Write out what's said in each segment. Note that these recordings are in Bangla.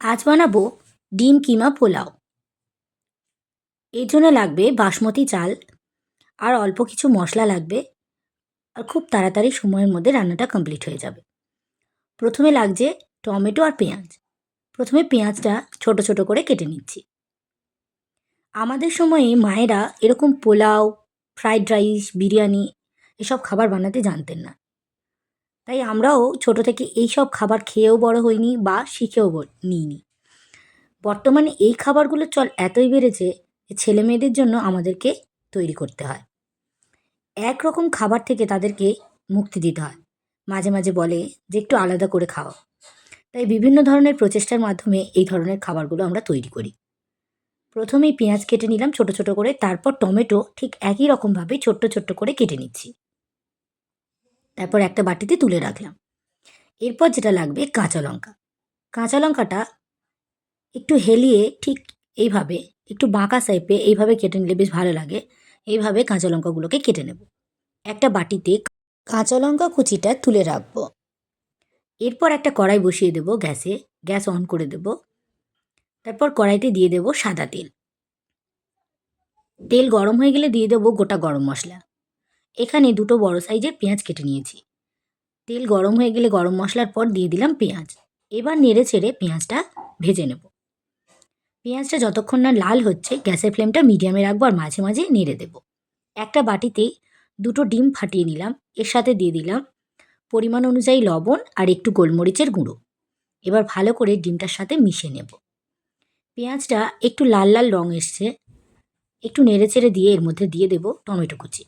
আজ বানাবো ডিম কিমা পোলাও। এর জন্য লাগবে বাসমতি চাল, আর অল্প কিছু মশলা লাগবে, আর খুব তাড়াতাড়ি সময়ের মধ্যে রান্নাটা কমপ্লিট হয়ে যাবে। প্রথমে লাগছে টমেটো আর পেঁয়াজ। প্রথমে পেঁয়াজটা ছোট ছোট করে কেটে নিচ্ছি। আমাদের সময়ে মায়েরা এরকম পোলাও, ফ্রাইড রাইস, বিরিয়ানি এসব খাবার বানাতে জানতেন না। তাই আমরাও ছোট থেকে এই সব খাবার খেয়েও বড় হইনি বা শিখেও নিইনি। বর্তমানে এই খাবারগুলোর চল এতই বেড়েছে যে ছেলে মেয়েদের জন্য আমাদেরকে তৈরি করতে হয়। একরকম খাবার থেকে তাদেরকে মুক্তি দিতে হয়। মাঝে মাঝে বলে যে একটু আলাদা করে খাও। তাই বিভিন্ন ধরনের প্রচেষ্টার মাধ্যমে এই ধরনের খাবারগুলো আমরা তৈরি করি। প্রথমেই পেঁয়াজ কেটে নিলাম ছোট ছোট করে, তারপর টমেটো ঠিক একই রকমভাবে ছোট্ট ছোট্ট করে কেটে নিচ্ছি। তারপর একটা বাটিতে তুলে রাখলাম। এরপর যেটা লাগবে কাঁচা লঙ্কা। কাঁচা লঙ্কাটা একটু হেলিয়ে ঠিক এইভাবে, একটু বাঁকা সাইপে এইভাবে কেটে নিলে বেশ ভালো লাগে। এইভাবে কাঁচা লঙ্কাগুলোকে কেটে নেব। একটা বাটিতে কাঁচা লঙ্কা কুচিটা তুলে রাখব। এরপর একটা কড়াই বসিয়ে দেব গ্যাসে। গ্যাস অন করে দেব। তারপর কড়াইতে দিয়ে দেব সাদা তেল। তেল গরম হয়ে গেলে দিয়ে দেবো গোটা গরম মশলা। এখানে দুটো বড় সাইজের পেঁয়াজ কেটে নিয়েছি। তেল গরম হয়ে গেলে গরম মশলার পর দিয়ে দিলাম পেঁয়াজ। এবার নেড়ে ছেড়ে পেঁয়াজটা ভেজে নেব। পেঁয়াজটা যতক্ষণ না লাল হচ্ছে, গ্যাসের ফ্লেমটা মিডিয়ামে রাখব আর মাঝে মাঝে নেড়ে দেব। একটা বাটিতে দুটো ডিম ফাটিয়ে নিলাম। এর সাথে দিয়ে দিলাম পরিমাণ অনুযায়ী লবণ আর একটু গোলমরিচের গুঁড়ো। এবার ভালো করে ডিমটার সাথে মিশিয়ে নেব। পেঁয়াজটা একটু লাল লাল রং এসছে। একটু নেড়ে চেড়ে দিয়ে এর মধ্যে দিয়ে দেব টমেটো কুচি।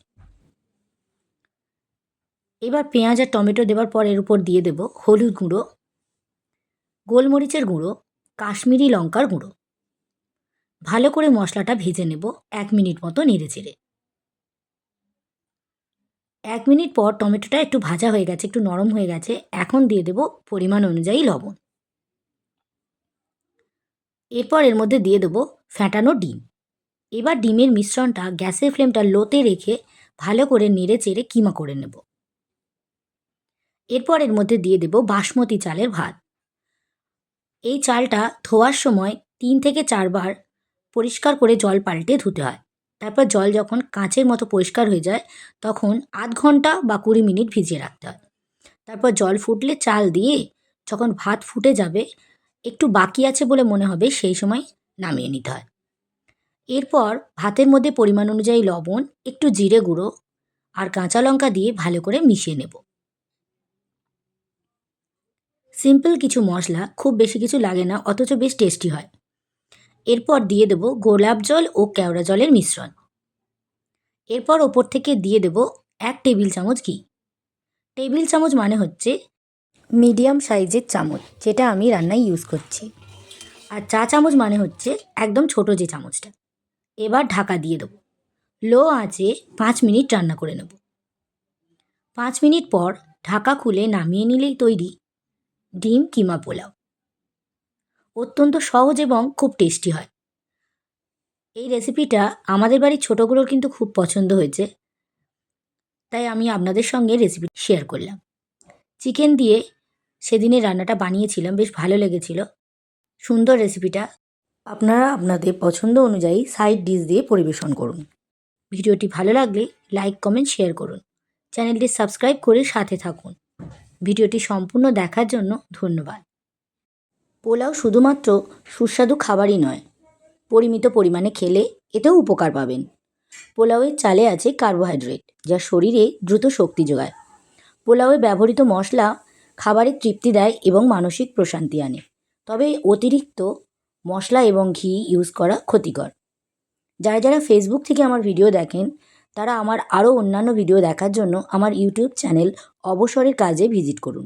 এবার পেঁয়াজ আর টমেটো দেওয়ার পর এর উপর দিয়ে দেব হলুদ গুঁড়ো, গোলমরিচের গুঁড়ো, কাশ্মীরি লঙ্কার গুঁড়ো। ভালো করে মশলাটা ভেজে নেব এক মিনিট মতো নেড়ে চেড়ে। এক মিনিট পর টমেটোটা একটু ভাজা হয়ে গেছে, একটু নরম হয়ে গেছে, এখন দিয়ে দেব পরিমাণ অনুযায়ী লবণ। এরপর এর মধ্যে দিয়ে দেবো ফ্যাটানো ডিম। এবার ডিমের মিশ্রণটা গ্যাসের ফ্লেমটা লোতে রেখে ভালো করে নেড়ে চেড়ে কিমা করে নেব। এরপর এর মধ্যে দিয়ে দেব বাসমতি চালের ভাত। এই চালটা ধোয়ার সময় তিন থেকে চারবার পরিষ্কার করে জল পাল্টে ধুতে হয়। তারপর জল যখন কাঁচের মতো পরিষ্কার হয়ে যায়, তখন আধ ঘণ্টা বা কুড়ি মিনিট ভিজিয়ে রাখতে হয়। তারপর জল ফুটলে চাল দিয়ে যখন ভাত ফুটে যাবে, একটু বাকি আছে বলে মনে হবে, সেই সময় নামিয়ে নিতে হয়। এরপর ভাতের মধ্যে পরিমাণ অনুযায়ী লবণ, একটু জিরে গুঁড়ো আর কাঁচা লঙ্কা দিয়ে ভালো করে মিশিয়ে নেব। সিম্পল কিছু মশলা খুব বেশি কিছু লাগে না, অথচ বেশ টেস্টি হয়। এরপর দিয়ে দেব গোলাপ জল ও কেওড়া জলের মিশ্রণ। এরপর ওপর থেকে দিয়ে দেব এক টেবিল চামচ ঘি। টেবিল চামচ মানে হচ্ছে মিডিয়াম সাইজের চামচ, যেটা আমি রান্নায় ইউজ করছি। আর চা চামচ মানে হচ্ছে একদম ছোট যে চামচটা। এবার ঢাকা দিয়ে দেবো। লো আঁচে পাঁচ মিনিট রান্না করে নেব। পাঁচ মিনিট পর ঢাকা খুলে নামিয়ে নিলেই তৈরি ডিম কিমা পোলাও। অত্যন্ত সহজ এবং খুব টেস্টি হয়। এই রেসিপিটা আমাদের বাড়ির ছোটোগুলোর কিন্তু খুব পছন্দ হয়েছে। তাই আমি আপনাদের সঙ্গে রেসিপি শেয়ার করলাম। চিকেন দিয়ে সেদিনের রান্নাটা বানিয়েছিলাম, বেশ ভালো লেগেছিল। সুন্দর রেসিপিটা আপনারা আপনাদের পছন্দ অনুযায়ী সাইড ডিশ দিয়ে পরিবেশন করুন। ভিডিওটি ভালো লাগলে লাইক কমেন্ট শেয়ার করুন। চ্যানেলটি সাবস্ক্রাইব করে সাথে থাকুন। ভিডিওটি সম্পূর্ণ দেখার জন্য ধন্যবাদ। পোলাও শুধুমাত্র সুস্বাদু খাবারই নয়, পরিমিত পরিমাণে খেলে এতেও উপকার পাবেন। পোলাওয়ের চালে আছে কার্বোহাইড্রেট, যা শরীরে দ্রুত শক্তি যোগায়। পোলাওয়ে ব্যবহৃত মশলা খাবারের তৃপ্তি দেয় এবং মানসিক প্রশান্তি আনে, তবে অতিরিক্ত মশলা এবং ঘি ইউজ করা ক্ষতিকর। যারা যারা ফেসবুক থেকে আমার ভিডিও দেখেন তারা আমার আরও অন্যান্য ভিডিও দেখার জন্য আমার ইউটিউব চ্যানেল অবসরের কাজে ভিজিট করুন।